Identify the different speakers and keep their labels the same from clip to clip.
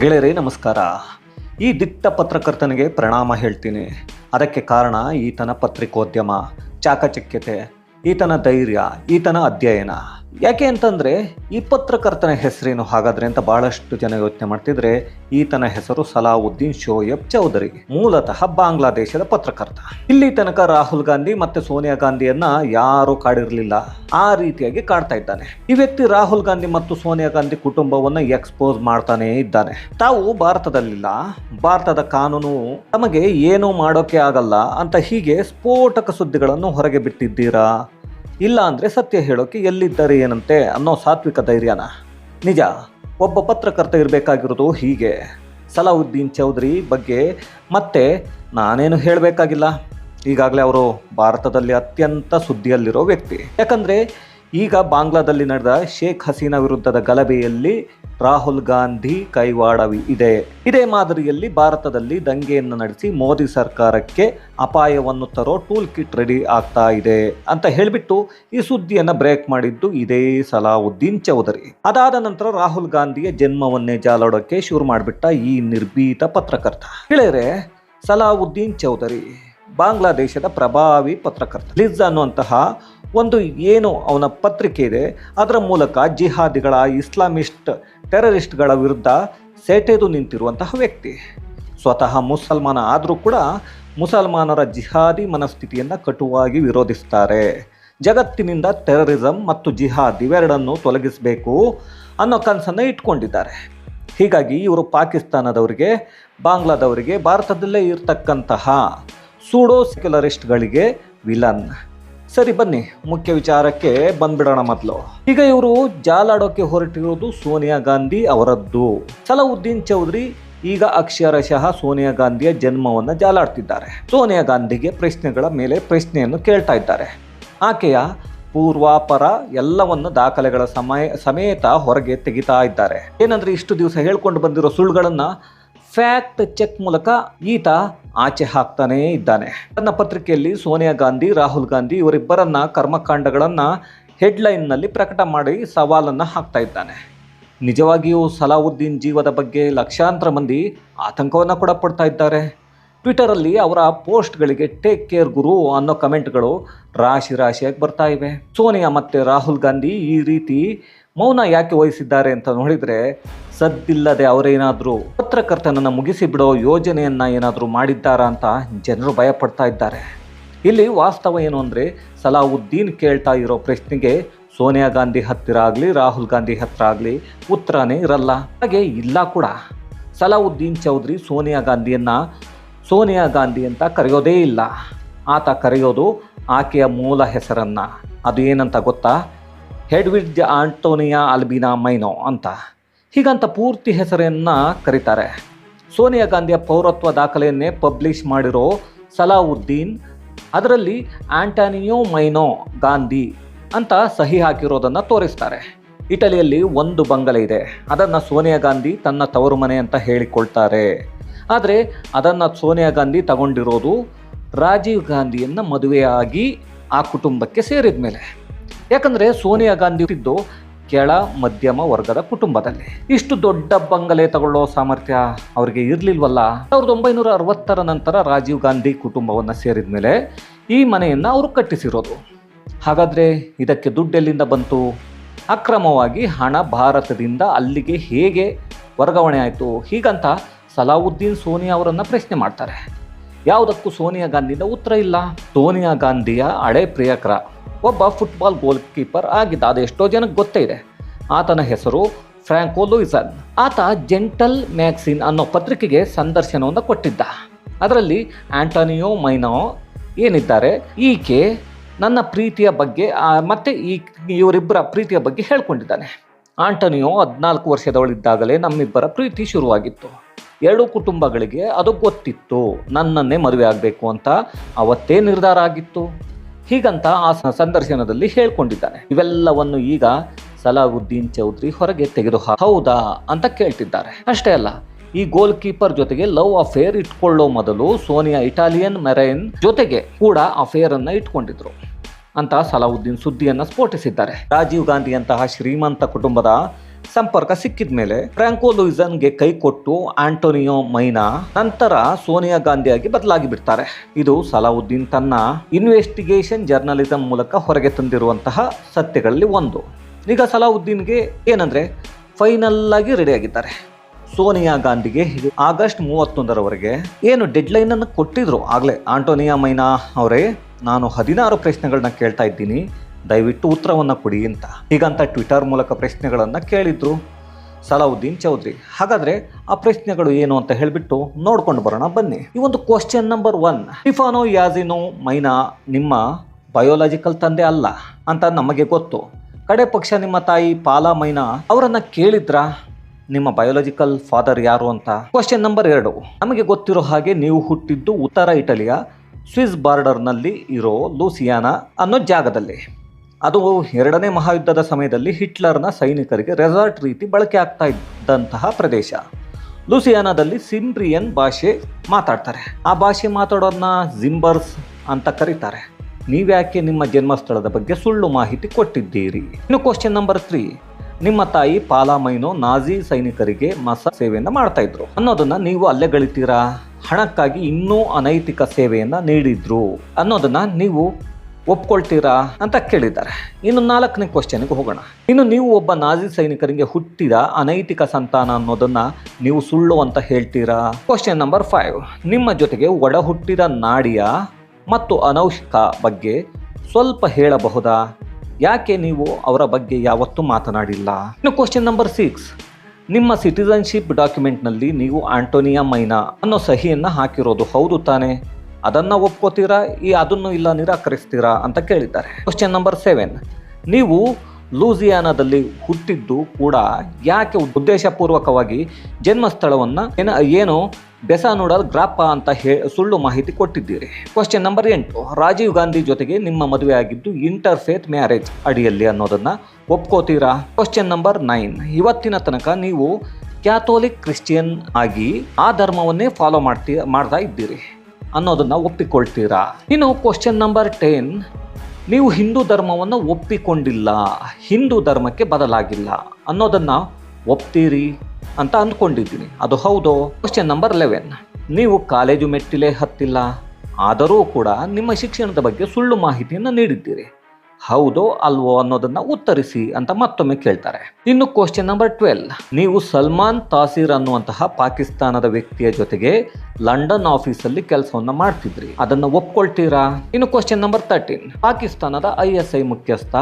Speaker 1: ಗೆಳೆಯರೇ, ನಮಸ್ಕಾರ. ಈ ದಿಟ್ಟ ಪತ್ರಕರ್ತನಿಗೆ ಪ್ರಣಾಮ ಹೇಳ್ತೀನಿ. ಅದಕ್ಕೆ ಕಾರಣ ಈತನ ಪತ್ರಿಕೋದ್ಯಮ, ಚಾಕಚಕ್ಯತೆ, ಈತನ ಧೈರ್ಯ, ಈತನ ಅಧ್ಯಯನ. ಯಾಕೆ ಅಂತಂದರೆ ಈ ಪತ್ರಕರ್ತನ ಹೆಸರೇನು ಹಾಗಾದ್ರೆ ಅಂತ ಬಹಳಷ್ಟು ಜನ ಯೋಚನೆ ಮಾಡ್ತಿದ್ರೆ, ಈತನ ಹೆಸರು ಸಲಾವುದ್ದೀನ್ ಶೋಯಬ್ ಚೌಧರಿ, ಮೂಲತಃ ಬಾಂಗ್ಲಾದೇಶದ ಪತ್ರಕರ್ತ. ಇಲ್ಲಿ ತನಕ ರಾಹುಲ್ ಗಾಂಧಿ ಮತ್ತೆ ಸೋನಿಯಾ ಗಾಂಧಿಯನ್ನ ಯಾರೂ ಕಾಡಿರಲಿಲ್ಲ. ಆ ರೀತಿಯಾಗಿ ಕಾಡ್ತಾ ಇದ್ದಾನೆ. ಈ ವ್ಯಕ್ತಿ ರಾಹುಲ್ ಗಾಂಧಿ ಮತ್ತು ಸೋನಿಯಾ ಗಾಂಧಿ ಕುಟುಂಬವನ್ನ ಎಕ್ಸ್ಪೋಸ್ ಮಾಡ್ತಾನೇ ಇದ್ದಾನೆ. ತಾವು ಭಾರತದಲ್ಲಿಲ್ಲ. ಭಾರತದ ಕಾನೂನು ತಮಗೆ ಏನೂ ಮಾಡೋಕೆ ಆಗಲ್ಲ ಅಂತ ಹೀಗೆ ಸ್ಫೋಟಕ ಸುದ್ದಿಗಳನ್ನು ಹೊರಗೆ ಬಿಟ್ಟಿದ್ದೀರಾ? ಇಲ್ಲ ಅಂದರೆ ಸತ್ಯ ಹೇಳೋಕೆ ಎಲ್ಲಿದ್ದಾರೆ ಏನಂತೆ ಅನ್ನೋ ಸಾತ್ವಿಕ ಧೈರ್ಯನ. ನಿಜ, ಒಬ್ಬ ಪತ್ರಕರ್ತ ಇರಬೇಕಾಗಿರೋದು ಹೀಗೆ. ಸಲಾವುದ್ದೀನ್ ಚೌಧರಿ ಬಗ್ಗೆ ಮತ್ತೆ ನಾನೇನು ಹೇಳಬೇಕಾಗಿಲ್ಲ. ಈಗಾಗಲೇ ಅವರು ಭಾರತದಲ್ಲಿ ಅತ್ಯಂತ ಸುದ್ದಿಯಲ್ಲಿರೋ ವ್ಯಕ್ತಿ. ಯಾಕಂದರೆ ಈಗ ಬಾಂಗ್ಲಾದಲ್ಲಿ ನಡೆದ ಶೇಖ್ ಹಸೀನಾ ವಿರುದ್ಧದ ಗಲಭೆಯಲ್ಲಿ ರಾಹುಲ್ ಗಾಂಧಿ ಕೈವಾಡವಿ ಇದೆ. ಮಾದರಿಯಲ್ಲಿ ಭಾರತದಲ್ಲಿ ದಂಗೆಯನ್ನು ನಡೆಸಿ ಮೋದಿ ಸರ್ಕಾರಕ್ಕೆ ಅಪಾಯವನ್ನು ತರೋ ಟೂಲ್ ಕಿಟ್ ರೆಡಿ ಆಗ್ತಾ ಇದೆ ಅಂತ ಹೇಳಿಬಿಟ್ಟು ಈ ಸುದ್ದಿಯನ್ನು ಬ್ರೇಕ್ ಮಾಡಿದ್ದು ಇದೇ ಸಲಾವುದ್ದೀನ್ ಚೌಧರಿ. ಅದಾದ ನಂತರ ರಾಹುಲ್ ಗಾಂಧಿಯ ಜನ್ಮವನ್ನೇ ಜಾಲಾಡೋಕೆ ಶುರು ಮಾಡಿಬಿಟ್ಟ ಈ ನಿರ್ಭೀತ ಪತ್ರಕರ್ತ. ಗೆಳೆಯರೆ, ಸಲಾವುದ್ದೀನ್ ಚೌಧರಿ, ಬಾಂಗ್ಲಾದೇಶದ ಪ್ರಭಾವಿ ಪತ್ರಕರ್ತ. ಲಿಜ್ ಅನ್ನುವಂತಹ ಒಂದು ಏನು ಅವನ ಪತ್ರಿಕೆ ಇದೆ, ಅದರ ಮೂಲಕ ಜಿಹಾದಿಗಳ, ಇಸ್ಲಾಮಿಸ್ಟ್ ಟೆರರಿಸ್ಟ್ಗಳ ವಿರುದ್ಧ ಸೆಟೆದು ನಿಂತಿರುವಂತಹ ವ್ಯಕ್ತಿ. ಸ್ವತಃ ಮುಸಲ್ಮಾನ ಆದರೂ ಕೂಡ ಮುಸಲ್ಮಾನರ ಜಿಹಾದಿ ಮನಸ್ಥಿತಿಯನ್ನು ಕಟುವಾಗಿ ವಿರೋಧಿಸ್ತಾರೆ. ಜಗತ್ತಿನಿಂದ ಟೆರರಿಸಂ ಮತ್ತು ಜಿಹಾದ್ ಇವೆರಡನ್ನು ತೊಲಗಿಸಬೇಕು ಅನ್ನೋ ಕನಸನ್ನು ಇಟ್ಕೊಂಡಿದ್ದಾರೆ. ಹೀಗಾಗಿ ಇವರು ಪಾಕಿಸ್ತಾನದವರಿಗೆ, ಬಾಂಗ್ಲಾದವರಿಗೆ, ಭಾರತದಲ್ಲೇ ಇರತಕ್ಕಂತಹ ಸೂಡೋ ಸೆಕ್ಯುಲರಿಸ್ಟ್ಗಳಿಗೆ ವಿಲನ್. ಸರಿ, ಬನ್ನಿ. ಮುಖ್ಯ ವಿಚಾರಕ್ಕೆ ಬಂದ್ಬಿಡೋಣ ಮೊದಲು. ಈಗ ಇವರು ಜಾಲಾಡೋಕೆ ಹೊರಟಿರೋದು ಸೋನಿಯಾ ಗಾಂಧಿ ಅವರದ್ದು. ಸಲಾವುದ್ದೀನ್ ಚೌಧರಿ ಈಗ ಅಕ್ಷರಶಃ ಸೋನಿಯಾ ಗಾಂಧಿಯ ಜನ್ಮವನ್ನು ಜಾಲಾಡ್ತಿದ್ದಾರೆ ಸೋನಿಯಾ ಗಾಂಧಿಗೆ ಪ್ರಶ್ನೆಗಳ ಮೇಲೆ ಪ್ರಶ್ನೆಯನ್ನು ಕೇಳ್ತಾ ಇದ್ದಾರೆ. ಆಕೆಯ ಪೂರ್ವಾಪರ ಎಲ್ಲವನ್ನು ದಾಖಲೆಗಳ ಸಮಯ, ಸಮೇತ ಹೊರಗೆ ತೆಗಿತಾ ಇದ್ದಾರೆ. ಏನಂದ್ರೆ ಇಷ್ಟು ದಿವಸ ಹೇಳ್ಕೊಂಡು ಬಂದಿರೋ ಸುಳ್ಳುಗಳನ್ನು ಫ್ಯಾಕ್ಟ್ ಚೆಕ್ ಮೂಲಕ ಈತ ಆಚೆ ಹಾಕ್ತಾನೇ ಇದ್ದಾನೆ. ತನ್ನ ಪತ್ರಿಕೆಯಲ್ಲಿ ಸೋನಿಯಾ ಗಾಂಧಿ, ರಾಹುಲ್ ಗಾಂಧಿ ಇವರಿಬ್ಬರನ್ನ ಕರ್ಮಕಾಂಡಗಳನ್ನ ಹೆಡ್ಲೈನ್ನಲ್ಲಿ ಪ್ರಕಟ ಮಾಡಿ ಸವಾಲನ್ನು ಹಾಕ್ತಾ ಇದ್ದಾನೆ. ನಿಜವಾಗಿಯೂ ಸಲಾವುದ್ದೀನ್ ಜೀವದ ಬಗ್ಗೆ ಲಕ್ಷಾಂತರ ಮಂದಿ ಆತಂಕವನ್ನು ಕೂಡ ಪಡ್ತಾ ಇದ್ದಾರೆ. ಟ್ವಿಟರಲ್ಲಿ ಅವರ ಪೋಸ್ಟ್ಗಳಿಗೆ ಟೇಕ್ ಕೇರ್ ಗುರು ಅನ್ನೋ ಕಮೆಂಟ್ಗಳು ರಾಶಿ ರಾಶಿಯಾಗಿ ಬರ್ತಾ ಇವೆ. ಸೋನಿಯಾ ಮತ್ತು ರಾಹುಲ್ ಗಾಂಧಿ ಈ ರೀತಿ ಮೌನ ಯಾಕೆ ವಹಿಸಿದ್ದಾರೆ ಅಂತ ನೋಡಿದರೆ, ಸದ್ದಿಲ್ಲದೆ ಅವರೇನಾದರೂ ಪತ್ರಕರ್ತನನ್ನು ಮುಗಿಸಿ ಬಿಡೋ ಯೋಜನೆಯನ್ನು ಏನಾದರೂ ಮಾಡಿದ್ದಾರಾ ಅಂತ ಜನರು ಭಯಪಡ್ತಾ ಇದ್ದಾರೆ. ಇಲ್ಲಿ ವಾಸ್ತವ ಏನು ಅಂದರೆ, ಸಲಾವುದ್ದೀನ್ ಕೇಳ್ತಾ ಇರೋ ಪ್ರಶ್ನೆಗೆ ಸೋನಿಯಾ ಗಾಂಧಿ ಹತ್ತಿರ ಆಗಲಿ, ರಾಹುಲ್ ಗಾಂಧಿ ಹತ್ತಿರ ಆಗಲಿ ಉತ್ತರನೇ ಇರಲ್ಲ. ಹಾಗೆ ಇಲ್ಲ ಕೂಡ. ಸಲಾವುದ್ದೀನ್ ಚೌಧರಿ ಸೋನಿಯಾ ಗಾಂಧಿಯನ್ನು, ಸೋನಿಯಾ ಗಾಂಧಿ ಅಂತ ಕರೆಯೋದೇ ಇಲ್ಲ. ಆತ ಕರೆಯೋದು ಆಕೆಯ ಮೂಲ ಹೆಸರನ್ನು. ಅದು ಏನಂತ ಗೊತ್ತಾ? ಹೆಡ್ವಿಡ್ಜ್ ಆಂಟೋನಿಯಾ ಅಲ್ಬಿನಾ ಮೈನೋ ಅಂತ. ಹೀಗಂತ ಪೂರ್ತಿ ಹೆಸರನ್ನು ಕರೀತಾರೆ. ಸೋನಿಯಾ ಗಾಂಧಿಯ ಪೌರತ್ವ ದಾಖಲೆಯನ್ನೇ ಪಬ್ಲಿಷ್ ಮಾಡಿರೋ ಸಲಾವುದ್ದೀನ್, ಅದರಲ್ಲಿ ಆಂಟಾನಿಯೋ ಮೈನೋ ಗಾಂಧಿ ಅಂತ ಸಹಿ ಹಾಕಿರೋದನ್ನು ತೋರಿಸ್ತಾರೆ. ಇಟಲಿಯಲ್ಲಿ ಒಂದು ಬಂಗಲೆ ಇದೆ. ಅದನ್ನು ಸೋನಿಯಾ ಗಾಂಧಿ ತನ್ನ ತವರು ಮನೆ ಅಂತ ಹೇಳಿಕೊಳ್ತಾರೆ. ಆದರೆ ಅದನ್ನು ಸೋನಿಯಾ ಗಾಂಧಿ ತಗೊಂಡಿರೋದು ರಾಜೀವ್ ಗಾಂಧಿಯನ್ನು ಮದುವೆಯಾಗಿ ಆ ಕುಟುಂಬಕ್ಕೆ ಸೇರಿದ ಮೇಲೆ ಯಾಕಂದರೆ ಸೋನಿಯಾ ಗಾಂಧಿ ಇದ್ದು ಕೆಳ ಮಧ್ಯಮ ವರ್ಗದ ಕುಟುಂಬದಲ್ಲಿ. ಇಷ್ಟು ದೊಡ್ಡ ಬಂಗಲೆ ತಗೊಳ್ಳೋ ಸಾಮರ್ಥ್ಯ ಅವರಿಗೆ ಇರಲಿಲ್ವಲ್ಲ? ಸಾವಿರದ ಒಂಬೈನೂರ ಅರವತ್ತರ ನಂತರ ರಾಜೀವ್ ಗಾಂಧಿ ಕುಟುಂಬವನ್ನು ಸೇರಿದ ಮೇಲೆ ಈ ಮನೆಯನ್ನು ಅವರು ಕಟ್ಟಿಸಿರೋದು. ಹಾಗಾದರೆ ಇದಕ್ಕೆ ದುಡ್ಡೆಲ್ಲಿಂದ ಬಂತು? ಅಕ್ರಮವಾಗಿ ಹಣ ಭಾರತದಿಂದ ಅಲ್ಲಿಗೆ ಹೇಗೆ ವರ್ಗಾವಣೆ ಆಯಿತು? ಹೀಗಂತ ಸಲಾವುದ್ದೀನ್ ಸೋನಿಯಾ ಅವರನ್ನು ಪ್ರಶ್ನೆ ಮಾಡ್ತಾರೆ. ಯಾವುದಕ್ಕೂ ಸೋನಿಯಾ ಗಾಂಧಿಯಿಂದ ಉತ್ತರ ಇಲ್ಲ. ಸೋನಿಯಾ ಗಾಂಧಿಯ ಹಳೆ ಪ್ರಿಯಕರ ಒಬ್ಬ ಫುಟ್ಬಾಲ್ ಗೋಲ್ ಕೀಪರ್ ಆಗಿದ್ದ ಅದು ಎಷ್ಟೋ ಜನಕ್ಕೆ ಗೊತ್ತೇ ಇದೆ. ಆತನ ಹೆಸರು ಫ್ರಾಂಕೋ ಲೂಯಿಸನ್ ಆತ ಜೆಂಟಲ್ ಮ್ಯಾಗ್ಸಿನ್ ಅನ್ನೋ ಪತ್ರಿಕೆಗೆ ಸಂದರ್ಶನವನ್ನು ಕೊಟ್ಟಿದ್ದ. ಅದರಲ್ಲಿ ಆಂಟೋನಿಯೋ ಮೈನೋ ಏನಿದ್ದಾರೆ? ಈಕೆ ನನ್ನ ಪ್ರೀತಿಯ ಬಗ್ಗೆ ಮತ್ತು ಮತ್ತೆ ಈ ಇವರಿಬ್ಬರ ಪ್ರೀತಿಯ ಬಗ್ಗೆ ಹೇಳ್ಕೊಂಡಿದ್ದಾನೆ. ಆಂಟೋನಿಯೋ ಹದಿನಾಲ್ಕು ವರ್ಷದವಳಿದ್ದಾಗಲೇ ನಮ್ಮಿಬ್ಬರ ಪ್ರೀತಿ ಶುರುವಾಗಿತ್ತು. ಎರಡು ಕುಟುಂಬಗಳಿಗೆ ಅದು ಗೊತ್ತಿತ್ತು. ನನ್ನನ್ನೇ ಮದುವೆ ಆಗಬೇಕು ಅಂತ ಅವತ್ತೇ ನಿರ್ಧಾರ ಆಗಿತ್ತು. ಹೀಗಂತ ಆ ಸಂದರ್ಶನದಲ್ಲಿ ಹೇಳ್ಕೊಂಡಿದ್ದಾನೆ. ಇವೆಲ್ಲವನ್ನು ಈಗ ಸಲಾವುದ್ದೀನ್ ಚೌಧರಿ ಹೊರಗೆ ತೆಗೆದು ಹೌದಾ ಅಂತ ಕೇಳ್ತಿದ್ದಾರೆ. ಅಷ್ಟೇ ಅಲ್ಲ, ಈ ಗೋಲ್ ಕೀಪರ್ ಜೊತೆಗೆ ಲವ್ ಅಫೇರ್ ಇಟ್ಕೊಳ್ಳೋ ಮೊದಲು ಸೋನಿಯಾ ಇಟಾಲಿಯನ್ ಮೆರೈನ್ ಜೊತೆಗೆ ಕೂಡ ಅಫೇರ್ ಅನ್ನ ಇಟ್ಕೊಂಡಿದ್ರು ಅಂತ ಸಲಾವುದ್ದೀನ್ ಸುದ್ದಿಯನ್ನು ಸ್ಫೋಟಿಸಿದ್ದಾರೆ. ರಾಜೀವ್ ಗಾಂಧಿಯಂತಹ ಶ್ರೀಮಂತ ಕುಟುಂಬದ ಸಂಪರ್ಕ ಸಿಕ್ಕಿದ ಮೇಲೆ ಫ್ರಾಂಕೋ ಲೂಯಿಸನ್ಗೆ ಕೈ ಕೊಟ್ಟು ಆಂಟೋನಿಯೋ ಮೈನಾ ನಂತರ ಸೋನಿಯಾ ಗಾಂಧಿಯಾಗಿ ಬದಲಾಗಿ ಬಿಡ್ತಾರೆ. ಇದು ಸಲಾವುದ್ದೀನ್ ತನ್ನ ಇನ್ವೆಸ್ಟಿಗೇಷನ್ ಜರ್ನಲಿಸಂ ಮೂಲಕ ಹೊರಗೆ ತಂದಿರುವಂತಹ ಸತ್ಯಗಳಲ್ಲಿ ಒಂದು. ಈಗ ಸಲಾವುದ್ದೀನ್ಗೆ ಏನಂದ್ರೆ ಫೈನಲ್ ಆಗಿ ರೆಡಿ ಆಗಿದ್ದಾರೆ ಸೋನಿಯಾ ಗಾಂಧಿಗೆ ಆಗಸ್ಟ್ ಮೂವತ್ತೊಂದರವರೆಗೆ ಏನು ಡೆಡ್ಲೈನ್ ಅನ್ನು ಕೊಟ್ಟಿದ್ರು ಆಗ್ಲೇ ಆಂಟೋನಿಯಾ ಮೈನಾ ಅವರೇ, ನಾನು ಹದಿನಾರು ಪ್ರಶ್ನೆಗಳನ್ನ ಕೇಳ್ತಾ ಇದ್ದೀನಿ. ದಯವಿಟ್ಟು ಉತ್ತರವನ್ನು ಕೊಡಿ ಅಂತ. ಹೀಗಂತ ಟ್ವಿಟರ್ ಮೂಲಕ ಪ್ರಶ್ನೆಗಳನ್ನು ಕೇಳಿದ್ರು. ಸಲಾವುದ್ದೀನ್ ಚೌಧರಿ. ಹಾಗಾದರೆ ಆ ಪ್ರಶ್ನೆಗಳು ಏನು ಅಂತ ಹೇಳಿಬಿಟ್ಟು ನೋಡ್ಕೊಂಡು ಬರೋಣ ಬನ್ನಿ. ಈ ಒಂದು ಕ್ವಶನ್ ನಂಬರ್ ಒನ್ ಟಿಫಾನೋ ಯಾಜಿನೋ ಮೈನಾ ನಿಮ್ಮ ಬಯೋಲಾಜಿಕಲ್ ತಂದೆ ಅಲ್ಲ ಅಂತ ನಮಗೆ ಗೊತ್ತು. ಕಡೆ ಪಕ್ಷ ನಿಮ್ಮ ತಾಯಿ ಪಾಲಾ ಮೈನಾ ಅವರನ್ನ ಕೇಳಿದ್ರ? ನಿಮ್ಮ ಬಯೋಲಾಜಿಕಲ್ ಫಾದರ್ ಯಾರು ಅಂತ? ಕ್ವಶನ್ ನಂಬರ್ ಎರಡು. ನಮಗೆ ಗೊತ್ತಿರೋ ಹಾಗೆ ನೀವು ಹುಟ್ಟಿದ್ದು ಉತ್ತರ ಇಟಲಿಯ ಸ್ವಿಸ್ ಬಾರ್ಡರ್ನಲ್ಲಿ ಇರೋ ಲೂಸಿಯಾನಾ ಅನ್ನೋ ಜಾಗದಲ್ಲಿ. ಅದು ಎರಡನೇ ಮಹಾಯುದ್ಧದ ಸಮಯದಲ್ಲಿ ಹಿಟ್ಲರ್ನ ಸೈನಿಕರಿಗೆ ರೆಸಾರ್ಟ್ ರೀತಿ ಬಳಕೆ ಆಗ್ತಾ ಇದ್ದಂತಹ ಪ್ರದೇಶ. ಲೂಸಿಯಾನದಲ್ಲಿ ಸಿಂಬ್ರಿಯನ್ ಭಾಷೆ ಮಾತಾಡ್ತಾರೆ. ಆ ಭಾಷೆ ಮಾತಾಡೋದನ್ನ ಜಿಂಬರ್ಸ್ ಅಂತ ಕರೀತಾರೆ. ನೀವ್ಯಾಕೆ ನಿಮ್ಮ ಜನ್ಮಸ್ಥಳದ ಬಗ್ಗೆ ಸುಳ್ಳು ಮಾಹಿತಿ ಕೊಟ್ಟಿದ್ದೀರಿ? ಇನ್ನು ಕ್ವಶನ್ ನಂಬರ್ ತ್ರೀ ನಿಮ್ಮ ತಾಯಿ ಪಾಲಾಮೈನೋ ನಾಜಿ ಸೈನಿಕರಿಗೆ ಮಸ ಸೇವೆಯನ್ನು ಮಾಡ್ತಾ ಇದ್ರು. ಅನ್ನೋದನ್ನ ನೀವು ಅಲ್ಲೇ ಗಳಿತೀರಾ? ಹಣಕ್ಕಾಗಿ ಇನ್ನೂ ಅನೈತಿಕ ಸೇವೆಯನ್ನ ನೀಡಿದ್ರು. ಅನ್ನೋದನ್ನ ನೀವು ಒಪ್ಕೊಳ್ತೀರಾ ಅಂತ ಕೇಳಿದ್ದಾರೆ. ಇನ್ನು ನಾಲ್ಕನೇ ಕ್ವಶನ್ಗೆ ಹೋಗೋಣ. ಇನ್ನು ನೀವು ಒಬ್ಬ ನಾಜಿ ಸೈನಿಕರಿಗೆ ಹುಟ್ಟಿದ ಅನೈತಿಕ ಸಂತಾನ ಅನ್ನೋದನ್ನ ನೀವು ಸುಳ್ಳು ಅಂತ ಹೇಳ್ತೀರಾ? Question number five. ನಿಮ್ಮ ಜೊತೆಗೆ ಒಡ ಹುಟ್ಟಿದ ನಾಡಿಯ ಮತ್ತು ಅನೌಷಿಕ ಬಗ್ಗೆ ಸ್ವಲ್ಪ ಹೇಳಬಹುದಾ? ಯಾಕೆ ನೀವು ಅವರ ಬಗ್ಗೆ ಯಾವತ್ತೂ ಮಾತನಾಡಿಲ್ಲ? ಇನ್ನು ಕ್ವಶನ್ ನಂಬರ್ ಸಿಕ್ಸ್. ನಿಮ್ಮ ಸಿಟಿಸನ್ಶಿಪ್ ಡಾಕ್ಯುಮೆಂಟ್ನಲ್ಲಿ ನೀವು ಆಂಟೋನಿಯಾ ಮೈನಾ ಅನ್ನೋ ಸಹಿಯನ್ನು ಹಾಕಿರೋದು ಹೌದು ತಾನೇ? ಅದನ್ನು ಒಪ್ಕೋತೀರಾ? ಈ ಅದನ್ನು ಇಲ್ಲ ನಿರಾಕರಿಸ್ತೀರಾ ಅಂತ ಕೇಳಿದ್ದಾರೆ. ಕ್ವಶನ್ ನಂಬರ್ ಸೆವೆನ್ ನೀವು ಲೂಸಿಯಾನದಲ್ಲಿ ಹುಟ್ಟಿದ್ದು ಕೂಡ ಯಾಕೆ ಉದ್ದೇಶಪೂರ್ವಕವಾಗಿ ಜನ್ಮಸ್ಥಳವನ್ನು ಏನ ಏನು ಬೆಸ ನೋಡಲ್ ಗ್ರಾಪ ಅಂತ ಹೇ ಸುಳ್ಳು ಮಾಹಿತಿ ಕೊಟ್ಟಿದ್ದೀರಿ? ಕ್ವಶನ್ ನಂಬರ್ ಎಂಟು. ರಾಜೀವ್ ಗಾಂಧಿ ಜೊತೆಗೆ ನಿಮ್ಮ ಮದುವೆ ಆಗಿದ್ದು ಇಂಟರ್ಫೇತ್ ಮ್ಯಾರೇಜ್ ಅಡಿಯಲ್ಲಿ ಅನ್ನೋದನ್ನು ಒಪ್ಕೋತೀರಾ? ಕ್ವಶನ್ ನಂಬರ್ ನೈನ್ ಇವತ್ತಿನ ತನಕ ನೀವು ಕ್ಯಾಥೋಲಿಕ್ ಕ್ರಿಶ್ಚಿಯನ್ ಆಗಿ ಆ ಧರ್ಮವನ್ನೇ ಫಾಲೋ ಮಾಡ್ತೀ ಮಾಡ್ತಾ ಇದ್ದೀರಿ. ಅನ್ನೋದನ್ನ ಒಪ್ಪಿಕೊಳ್ತೀರಾ? ಇನ್ನು ಕ್ವಶನ್ ನಂಬರ್ ಟೆನ್ ನೀವು ಹಿಂದೂ ಧರ್ಮವನ್ನು ಒಪ್ಪಿಕೊಂಡಿಲ್ಲ, ಹಿಂದೂ ಧರ್ಮಕ್ಕೆ ಬದಲಾಗಿಲ್ಲ ಅನ್ನೋದನ್ನ ಒಪ್ತೀರಿ ಅಂತ ಅಂದ್ಕೊಂಡಿದ್ದೀನಿ. ಅದು ಹೌದು? ಕ್ವಶನ್ ನಂಬರ್ ಲೆವೆನ್ ನೀವು ಕಾಲೇಜು ಮೆಟ್ಟಿಲೇ ಹತ್ತಿಲ್ಲ, ಆದರೂ ಕೂಡ ನಿಮ್ಮ ಶಿಕ್ಷಣದ ಬಗ್ಗೆ ಸುಳ್ಳು ಮಾಹಿತಿಯನ್ನು ನೀಡಿದ್ದೀರಿ. ಹೌದೋ ಅಲ್ವೋ ಅನ್ನೋದನ್ನ ಉತ್ತರಿಸಿ ಅಂತ ಮತ್ತೊಮ್ಮೆ ಕೇಳ್ತಾರೆ. ಇನ್ನು ಕ್ವಶನ್ ನಂಬರ್ ಟ್ವೆಲ್ ನೀವು ಸಲ್ಮಾನ್ ತಾಸೀರ್ ಅನ್ನುವಂತಹ ಪಾಕಿಸ್ತಾನದ ವ್ಯಕ್ತಿಯ ಜೊತೆಗೆ ಲಂಡನ್ ಆಫೀಸಲ್ಲಿ ಕೆಲಸವನ್ನ ಮಾಡ್ತಿದ್ರಿ. ಅದನ್ನ ಒಪ್ಕೊಳ್ತೀರಾ? ಇನ್ನು ಕ್ವಶನ್ ನಂಬರ್ ತರ್ಟೀನ್ ಪಾಕಿಸ್ತಾನದ ಐ ಎಸ್ ಐ ಮುಖ್ಯಸ್ಥ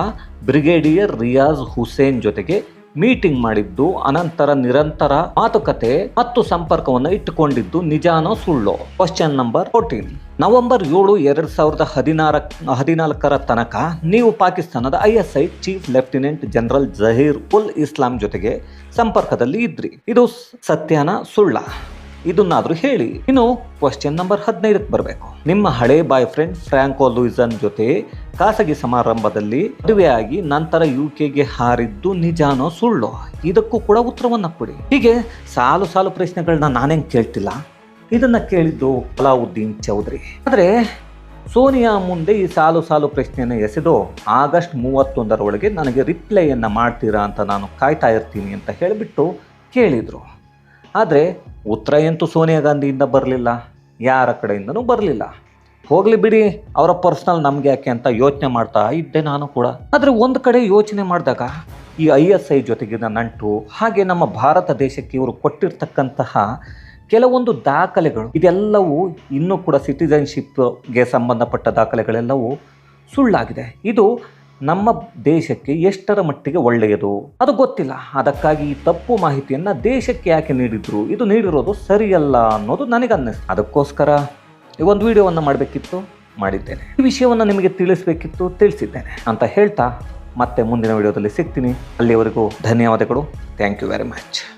Speaker 1: ಬ್ರಿಗೇಡಿಯರ್ ರಿಯಾಜ್ ಹುಸೇನ್ ಜೊತೆಗೆ ಮೀಟಿಂಗ್ ಮಾಡಿದ್ದು, ಅನಂತರ ನಿರಂತರ ಮಾತುಕತೆ ಮತ್ತು ಸಂಪರ್ಕವನ್ನು ಇಟ್ಟುಕೊಂಡಿದ್ದು ನಿಜಾನೋ ಸುಳ್ಳು? ಕ್ವಶನ್ ನಂಬರ್ ಫೋರ್ಟೀನ್ ನವೆಂಬರ್ ಏಳು, ಎರಡ್ ಸಾವಿರದ ಹದಿನಾರ ಹದಿನಾಲ್ಕರ ತನಕ ನೀವು ಪಾಕಿಸ್ತಾನದ I S I chief lieutenant general Zaheer ul Islam ಜೊತೆಗೆ ಸಂಪರ್ಕದಲ್ಲಿ ಇದ್ರಿ. ಇದು ಸತ್ಯನ ಸುಳ್ಳ. ಇದನ್ನಾದ್ರೂ ಹೇಳಿ. ಇನ್ನು ಕ್ವಶನ್ ನಂಬರ್ ಹದಿನೈದಕ್ಕೆ ಬರಬೇಕು. ನಿಮ್ಮ ಹಳೆ ಬಾಯ್ ಫ್ರೆಂಡ್ ಫ್ರಾಂಕೋ ಲೂಯಿಸನ್ ಜೊತೆ ಖಾಸಗಿ ಸಮಾರಂಭದಲ್ಲಿ ಮದುವೆಯಾಗಿ ನಂತರ ಯು ಕೆಗೆ ಹಾರಿದ್ದು ನಿಜಾನೋ ಸುಳ್ಳು? ಇದಕ್ಕೂ ಕೂಡ ಉತ್ತರವನ್ನ ಕೊಡಿ. ಹೀಗೆ ಸಾಲು ಸಾಲು ಪ್ರಶ್ನೆಗಳನ್ನ ನಾನೇನ್ ಕೇಳ್ತಿಲ್ಲ. ಇದನ್ನ ಕೇಳಿದ್ದು ಅಲಾವುದ್ದೀನ್ ಚೌಧರಿ. ಆದರೆ ಸೋನಿಯಾ ಮುಂದೆ ಈ ಸಾಲು ಸಾಲು ಪ್ರಶ್ನೆಯನ್ನು ಎಸೆದು ಆಗಸ್ಟ್ ಮೂವತ್ತೊಂದರ ಒಳಗೆ ನನಗೆ ರಿಪ್ಲೈಯನ್ನು ಮಾಡ್ತೀರಾ ಅಂತ ನಾನು ಕಾಯ್ತಾ ಇರ್ತೀನಿ ಅಂತ ಹೇಳಿಬಿಟ್ಟು ಕೇಳಿದರು. ಆದರೆ ಉತ್ತರ ಎಂತೂ ಸೋನಿಯಾ ಗಾಂಧಿಯಿಂದ ಬರಲಿಲ್ಲ, ಯಾರ ಕಡೆಯಿಂದನೂ ಬರಲಿಲ್ಲ. ಹೋಗಲಿ ಬಿಡಿ, ಅವರ ಪರ್ಸ್ನಲ್ ನಮ್ಗೆ ಯಾಕೆ ಅಂತ ಯೋಚನೆ ಮಾಡ್ತಾ ಇದ್ದೆ ನಾನು ಕೂಡ. ಆದರೆ ಒಂದು ಕಡೆ ಯೋಚನೆ ಮಾಡಿದಾಗ ಈ ಐ ಎಸ್ ಐ ಜೊತೆಗಿನ ನಂಟು, ಹಾಗೆ ನಮ್ಮ ಭಾರತ ದೇಶಕ್ಕೆ ಇವರು ಕೊಟ್ಟಿರ್ತಕ್ಕಂತಹ ಕೆಲವೊಂದು ದಾಖಲೆಗಳು, ಇದೆಲ್ಲವೂ ಇನ್ನೂ ಕೂಡ ಸಿಟಿಸನ್ಶಿಪ್ಗೆ ಸಂಬಂಧಪಟ್ಟ ದಾಖಲೆಗಳೆಲ್ಲವೂ ಸುಳ್ಳಾಗಿದೆ. ಇದು ನಮ್ಮ ದೇಶಕ್ಕೆ ಎಷ್ಟರ ಮಟ್ಟಿಗೆ ಒಳ್ಳೆಯದು? ಅದು ಗೊತ್ತಿಲ್ಲ. ಅದಕ್ಕಾಗಿ ಈ ತಪ್ಪು ಮಾಹಿತಿಯನ್ನು ದೇಶಕ್ಕೆ ಯಾಕೆ ನೀಡಿದ್ರು? ಇದು ನೀಡಿರೋದು ಸರಿಯಲ್ಲ ಅನ್ನೋದು ನನಗನ್ನಿಸ್ತು. ಅದಕ್ಕೋಸ್ಕರ ಈ ಒಂದು ವಿಡಿಯೋವನ್ನು ಮಾಡಬೇಕಿತ್ತು, ಮಾಡಿದ್ದೇನೆ. ಈ ವಿಷಯವನ್ನು ನಿಮಗೆ ತಿಳಿಸಬೇಕಿತ್ತು, ತಿಳಿಸಿದ್ದೇನೆ ಅಂತ ಹೇಳ್ತಾ ಮತ್ತೆ ಮುಂದಿನ ವಿಡಿಯೋದಲ್ಲಿ ಸಿಗ್ತೀನಿ. ಅಲ್ಲಿವರೆಗೂ ಧನ್ಯವಾದಗಳು. Thank you very much